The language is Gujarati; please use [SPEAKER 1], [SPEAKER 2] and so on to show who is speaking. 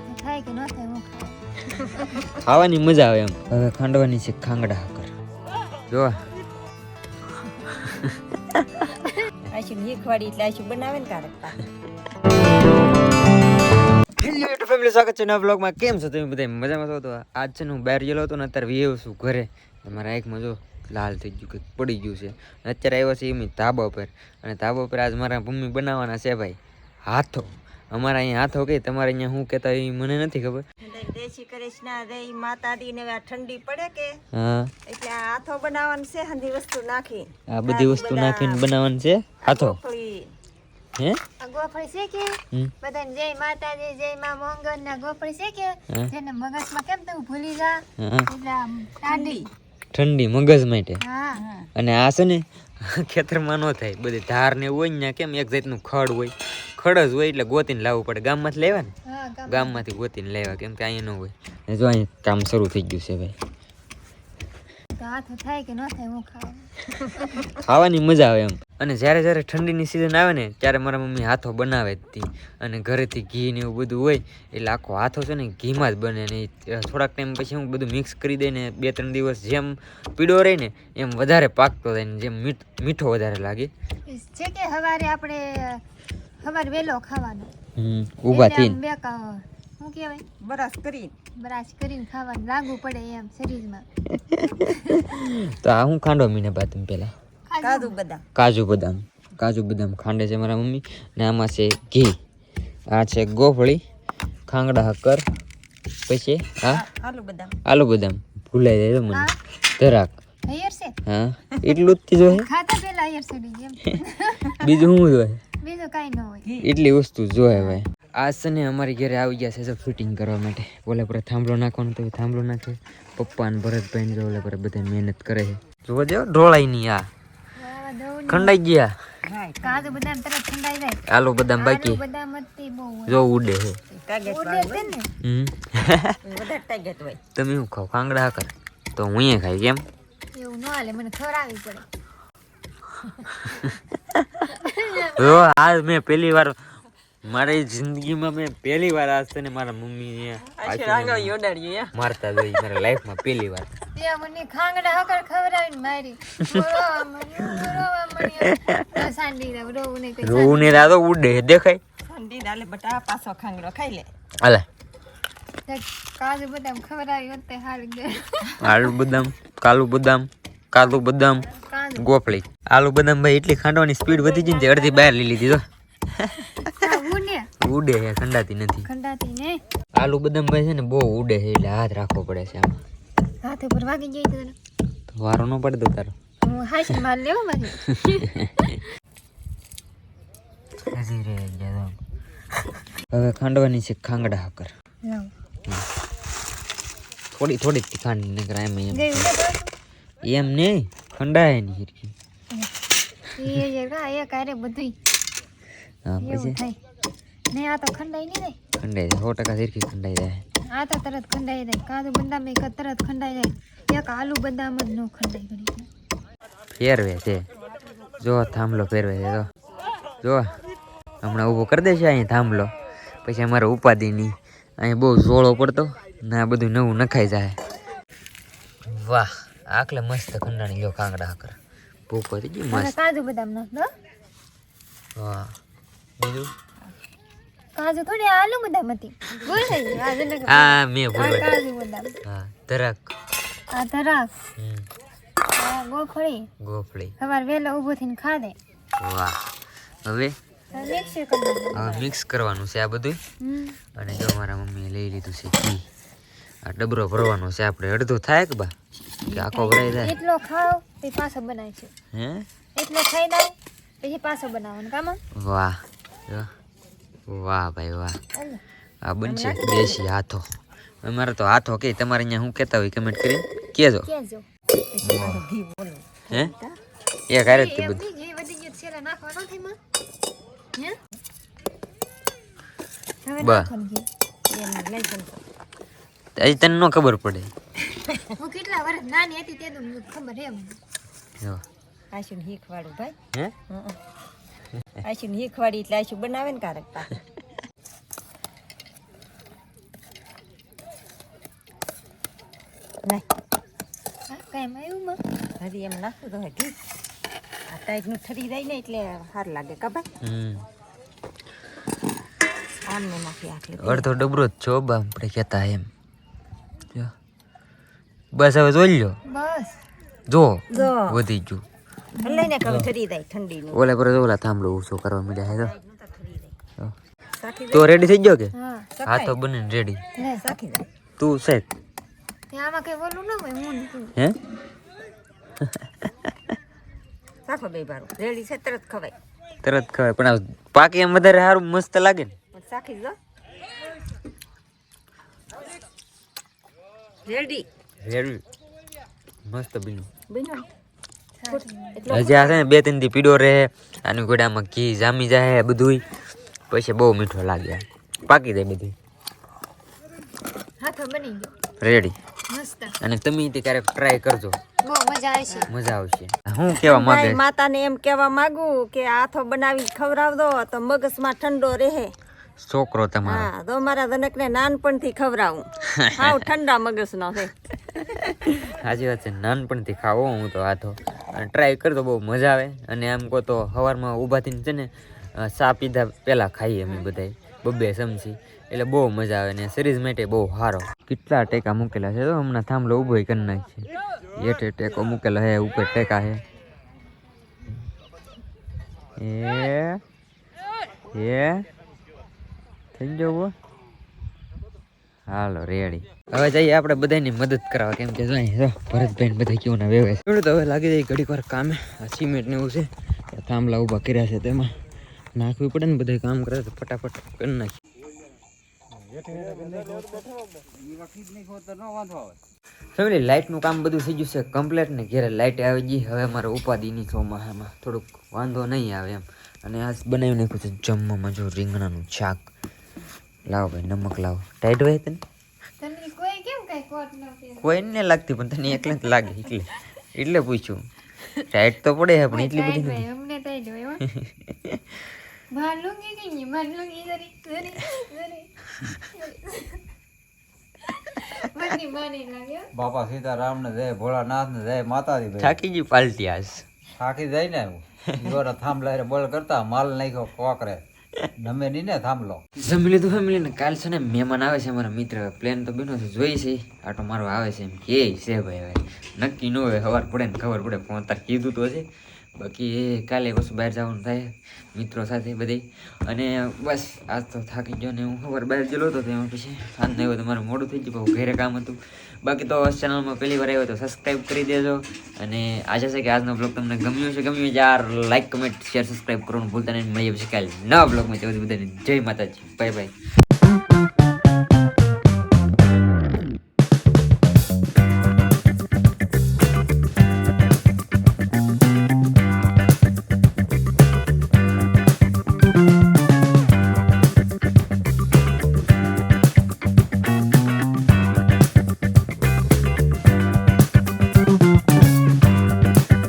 [SPEAKER 1] હાથ થાય કે ન થાય હું ખાવ
[SPEAKER 2] ખાવાની મજા આવે એમ. હવે ખાંડવાની છે ખાંગડા હાકર. જો.
[SPEAKER 3] આશુ શીખવાડી એટલે આશુ બનાવે ને કારક
[SPEAKER 2] હેલો યુટ્યુબ ફેમિલી સ્વાગત છે નવા બ્લોગમાં કેમ છો તમે બધા? મજામાં છો? તો આજ છે ને હું બહાર ગયેલો હતો ને અત્યારે વી છું ઘરે. મારા એકમાં જો લાલ થઈ ગયું કંઈક પડી ગયું છે. અત્યારે આવ્યો છે એમ ધાબા પર અને ધાબા ઉપર આજ મારા મમ્મી બનાવવાના છે ભાઈ. હાથો. અમારા અહીંયા હાથો કે તમારે અહીંયા શું કહેતા એ મને નથી ખબર.
[SPEAKER 3] દેશી કૃષ્ણ રે માતાજી ને ઠંડી પડે કે?
[SPEAKER 2] હા.
[SPEAKER 3] એટલે હાથો બનાવવાનું છે હંધી વસ્તુ નાખી.
[SPEAKER 2] આ બધી વસ્તુ નાખીને બનાવવાનું છે? હાથો? હે?
[SPEAKER 1] ગોફળી છે કે? બધાને જય માતાજી જય માં મોંગલ ના ગોફળી છે કે? જેને મગજમાં કેમ તું ભૂલી જા? એટલે આમ
[SPEAKER 2] ઠંડી. મગજ માટે?
[SPEAKER 1] હા.
[SPEAKER 2] અને આ છે ને ખેતરમાં ન થાય. બધી ધાર ને હોય ને કેમ એક જાતનું ખડ હોય. ખડ જ હોય એટલે ગોતીને લાવવું પડે. ગામમાંથી લેવા ને
[SPEAKER 1] ગામ
[SPEAKER 2] ગામમાંથી ગોતીને લેવા કેમ કે અહીંયા ન હોય. જો અહીં કામ શરૂ થઈ ગયું છે ભાઈ. ખાવાની. મજા આવે એમ. અને જ્યારે જ્યારે ઠંડીની સિઝન આવે ને ત્યારે મારા મમ્મી હાથો બનાવે જ અને ઘરેથી ઘી ને એવું બધું હોય એટલે આખો હાથો છે ને ઘીમાં જ બને ને થોડાક ટાઈમ પછી હું બધું મિક્સ કરી દઈને બે ત્રણ દિવસ જેમ પીળો રહે ને એમ વધારે પાકતો થાય ને જેમ મીઠો વધારે લાગે.
[SPEAKER 1] છે કે સવારે આપણે હવારે વેલો ખાવાનો.
[SPEAKER 2] હમ ઊભા થઈને.
[SPEAKER 1] બે કા- શું કહેવાય?
[SPEAKER 3] બરાસ કરી
[SPEAKER 1] બરાશ કરીને ખાવાનું લાગુ પડે એમ શરીરમાં.
[SPEAKER 2] તો આ હું ખાંડો મીને બાદ પેલા?
[SPEAKER 3] કાજુ બદામ.
[SPEAKER 2] કાજુ બદામ. કાજુ બદામ ખાંડે છે મારા મમ્મી. ને આમાં છે ઘી. આ છે ગોફળી ખાંગડા હક્કર પછી આ
[SPEAKER 3] આલુ બદામ.
[SPEAKER 2] આલુ બદામ. ભૂલાઈ જાય તો મને.
[SPEAKER 1] હા.
[SPEAKER 2] ધરાક.
[SPEAKER 1] હૈયર છે?
[SPEAKER 2] હા એટલું જ થી જોઈએ
[SPEAKER 1] ખાતા પેલા હૈયર ચડી જેમ
[SPEAKER 2] બીજું શું જોઈએ
[SPEAKER 1] બીજું કાંઈ ન હોય
[SPEAKER 2] એટલી વસ્તુ જોઈએ ભાઈ આજ છે ને અમારી ઘરે આવી ગયા છે શૂટિંગ કરવા માટે. ઓલા પર થાંભલો નાખવાનો તો થાંભલો નાખે. પપ્પા ને ભરતભાઈ જો ઓલા પર બધા મહેનત કરે છે. જોવા દેવો ઢોળાઈ નહીં આ. ખંડાઈ ગયા. આલો બદામ બાકી.
[SPEAKER 1] જ
[SPEAKER 2] ઉડે છે તમે શું ખાવ? કાંગડા કર તો હું એ ખાઈ કેમ
[SPEAKER 1] એવું ન હાલે મને ખવડાવવી પડે.
[SPEAKER 2] જો આજ મેં પહેલી વાર મારી જિંદગીમાં મેં પહેલી વાર આજ છે ને મારા મમ્મી
[SPEAKER 3] યોડાડ્યું
[SPEAKER 2] મારતા જોઈ મારા લાઈફમાં પહેલી વાર
[SPEAKER 1] તે મને ખાંગડા હકર ખવડાવીને મારી રોવા મળ્યો, રોવા મળ્યો. તો સાંડી દઉં, રોવું નહીં કોઈ
[SPEAKER 2] રોવું ને તો ઉડે છે, દેખાય
[SPEAKER 3] ઠંડી દાલે બટા પાછો ખાંગડો ખાઈ લે
[SPEAKER 2] હાલે
[SPEAKER 1] સાંડી. કાજુ બદામ ખવડાવી હોત તે હારી ગયું.
[SPEAKER 2] આલુ બદામ કાલુ બદામ કાજુ બદામ ગોફળી. આલુ બદામ ભાઈ એટલી ખાંડવાની સ્પીડ વધી ગઈ ને અડધી બહાર લઈ લીધી તો. ઉડે. છે ખંડાતી નથી.
[SPEAKER 1] ખંડાતી ને
[SPEAKER 2] આલુ બદામ ભાઈ છે ને બહુ ઉડે છે એટલે હાથ રાખવો પડે છે આમાં.
[SPEAKER 1] હાથ ઉપર વાગી જાય તો
[SPEAKER 2] વારો ન પડે તો તારો.
[SPEAKER 1] હું હાશ માર લેવો બાકી
[SPEAKER 2] હજી રે ગયા હવે ખાંડવાની છે ખાંગડા હાકર. થોડી થોડી ખાંડ નીકળાય એમ એમ નહીં ખંડાય નહીં હિરકી
[SPEAKER 1] એ રા એ કારે
[SPEAKER 2] હા પછી?
[SPEAKER 1] ને આ તો ખંડાઈ નહીં જાય
[SPEAKER 2] ખંડાય સો ટકા હિરકી ખંડાઈ જાય.
[SPEAKER 1] આ તો તરત ખંડાઈ જાય. કાજુ બદામ એક તરત ખંડાઈ જાય. એક આલુ બદામ જ નો ખંડાઈ
[SPEAKER 2] ફેરવે છે. જો થાંભલો ફેરવે છે તો જો હમણાં ઊભો કરી દેશે અહીં થાંભલો. પછી અમારે ઉપાધિ નહીં. અહીં બહુ ઝોળો પડતો. ને આ બધું નવું નખાઈ જાય. વાહ. આકલે મસ્ત ખંડાણી લ્યો કાંગડા હાકર. ભૂખ હતી ગઈ મસ્ત.
[SPEAKER 1] કાજુ બદામ નાખ દો
[SPEAKER 2] વાહ બીજું?
[SPEAKER 1] કાજુ થોડી આલુ બદામ હતી. ભૂલ થઈ ગઈ. આજે ન
[SPEAKER 2] હા મે ભૂલ
[SPEAKER 1] કાજુ બદામ.
[SPEAKER 2] હા તરક
[SPEAKER 1] આ તરક
[SPEAKER 2] હમ.
[SPEAKER 1] આ ગોખળી.
[SPEAKER 2] ગોફળી
[SPEAKER 1] સવાર વેલો ઊભો થઈને ખાધે
[SPEAKER 2] વાહ. હવે?
[SPEAKER 1] મિક્સર કરી નાખો.
[SPEAKER 2] મિક્સ કરવાનું છે આ બધું અને જો મારા મમ્મીએ લઈ લીધું છે ઘી. આ ડબરો ભરવાનો છે આપણે. અડધો થાય કે બા? કે આખો ભરાઈ જાય?
[SPEAKER 1] એટલો ખાવ પછી પાછો બનાય છે.
[SPEAKER 2] હે?
[SPEAKER 1] એટલો ખાઈ દઉં પછી પાછો બનાવવાનો. કામ
[SPEAKER 2] વાહ. વાહ ભાઈ વાહ. આ બનશે દેશી હાથો. અમારે તો હાથો કે તમારે અહીંયા શું કહેતા હોય કમેન્ટ કરીને? કહેજો. હે? એ ઘરે જ તે બધું.
[SPEAKER 1] નહીં,
[SPEAKER 2] હજી તને ન ખબર પડે.
[SPEAKER 1] હું કેટલા વર્ષ નાની હતી તે તો ખબર હે મને
[SPEAKER 3] આશુને શીખવાડું ભાઈ.
[SPEAKER 2] હે?
[SPEAKER 3] આશુને શીખવાડી એટલે આશુ બનાવે ને કારક હજી એમ નાખું તો હજી આ ટાઈપનું ઠરી જાય ને એટલે સારું લાગે કબાય
[SPEAKER 2] અડધો ડબરો જ છો બા આપણે કહેતા એમ. બસ હવે જોઈ લ્યો.
[SPEAKER 1] બસ.
[SPEAKER 2] જો. વધી ગયું.
[SPEAKER 3] લઈને કમ ઠરી જાય ઠંડીનું.
[SPEAKER 2] ઓલા પર ઓલા થાંભલો ઊંચો કરવા મળ્યા હે. તો તો રેડી થઈ ગયો કે?
[SPEAKER 1] હા
[SPEAKER 2] તો બને રેડી
[SPEAKER 1] લે
[SPEAKER 2] તું
[SPEAKER 1] ત્યાં આમાં કઈ બોલું ના હોય હું
[SPEAKER 2] હે?
[SPEAKER 3] સાખો બે બારું રેડી છે તરત ખવાય.
[SPEAKER 2] તરત ખવાય. પણ પાકી એમ વધારે સારું મસ્ત લાગે ને.
[SPEAKER 3] સાખી જો રેડી
[SPEAKER 2] રેડી મસ્ત બીનું
[SPEAKER 3] બન્યો ને?
[SPEAKER 2] હજી આ છે ને બે ત્રણ દી પીડો રહે આની ગોડામાં ઘી જામી જાય બધું પછી બહુ મીઠો લાગે. પાકી જાય બધું.
[SPEAKER 1] હાથો બની ગયો.
[SPEAKER 2] રેડી અને તમે તે ક્યારેક ટ્રાય કરજો.
[SPEAKER 1] બહુ મજા આવશે.
[SPEAKER 2] મજા આવશે. હું કેવા માંગે?
[SPEAKER 3] માતાને એમ કેવા માંગુ કે આથો બનાવી ખવડાવ દો તો મગજમાં ઠંડો રહે.
[SPEAKER 2] છોકરો તમારો.
[SPEAKER 3] હા તો મારા જનકને નાનપણથી ખવરાવું હાવ ઠંડા મગજનો છે.
[SPEAKER 2] સાચી વાત છે નાનપણથી ખાવો હું તો આ અને ટ્રાય કરતો બહુ મજા આવે. અને આમ કહો તો સવારમાં ઊભા થઈને છે ને ચા પીધા પહેલાં ખાઈએ અમે બધાય બબ્બે સમજી. એટલે બહુ મજા આવે ને શરીર માટે બહુ સારો. કેટલા ટેકા મૂકેલા છે તો હમણાં થાંભલો ઊભો કરી નાખી છે એઠે ટેકો મૂકેલો હે ઉપર ટેકા હે. એ એ થઈ જવું હાલો રેડી હવે જઈએ આપણે બધાની મદદ કરાવવા. કેમ કે ભરતભાઈ બધા કેવું ના વેવે છે. તો હવે લાગી જાય ઘડીક વાર કામે. આ સિમેન્ટ ને એવું છે. થાંભલા ઊભા કર્યા છે તેમાં. નાખવી પડે ને બધા કામ કરે તો ફટાફટ કરી નાખી ફેમિલી લાઇટનું કામ બધું થઈ ગયું છે કમ્પ્લેટ ને ઘેરે લાઇટ આવી ગઈ. હવે મારે ઉપાધિની એમાં થોડુંક વાંધો નહીં આવે એમ. અને આ બનાવી નાખ્યું છે જમવામાં, જો રીંગણાનું શાક. લાવો ભાઈ નમક લાવો. ટાઈટ હોય તને?
[SPEAKER 1] તને કોઈ કેમ કઈ કોટ ન પહેરે
[SPEAKER 2] કોઈને લાગતી પણ તને એકલે જ લાગે એટલે. એટલે પૂછ્યું ટાઈટ તો પડે પણ એટલી બધી નથી.
[SPEAKER 1] અમને ટાઈટ હોય હો. બાર લુંગી કઈ નહીં? લુંગી જરી જરી જરી મને મને લાગ્યો
[SPEAKER 4] બાપા સીતારામ ને જય ભોળાનાથ ને જય માતાજી ભાઈ.
[SPEAKER 2] થાકી ગઈ પાલટી આજ.
[SPEAKER 4] થાકી જાય ને ઈવોને થાંભલા બોલ કરતા માલ નાખ્યો કોકરે. નમે નહીં ને થાંભલો
[SPEAKER 2] જમી લીધું ફેમિલી ને કાલ છે ને મહેમાન આવે છે, મારા મિત્ર. પ્લેન તો બીનો છે, જોઈ છે. આટો મારો આવે છે એમ કે છે ભાઈ હવે. નક્કી ન હોય ખબર પડે ને ખબર પડે. ફોન તાર કીધું તો છે. બાકી કાલે પછી બહાર જવાનું થાય મિત્રો સાથે બધી. અને બસ, આજ તો થાકી ગયો ને હું ખબર બહાર ગયેલો હતો તેમાં પછી. સાંજ આવ્યો તો મારું મોડું થઈ ગયું, બહુ ઘરે કામ હતું. બાકી તો ચેનલમાં પહેલી વાર આવ્યો તો સબસ્ક્રાઈબ કરી દેજો. અને આશા છે કે આજનો બ્લોગ તમને ગમ્યો છે, ગમ્યું હોય યાર લાઈક કમેન્ટ શેર સબસ્ક્રાઈબ કરવાનું ભૂલતા નહીં. મળીએ પછી કાલે નવા બ્લોગમાં જવું બધાને જય માતાજી. Bye bye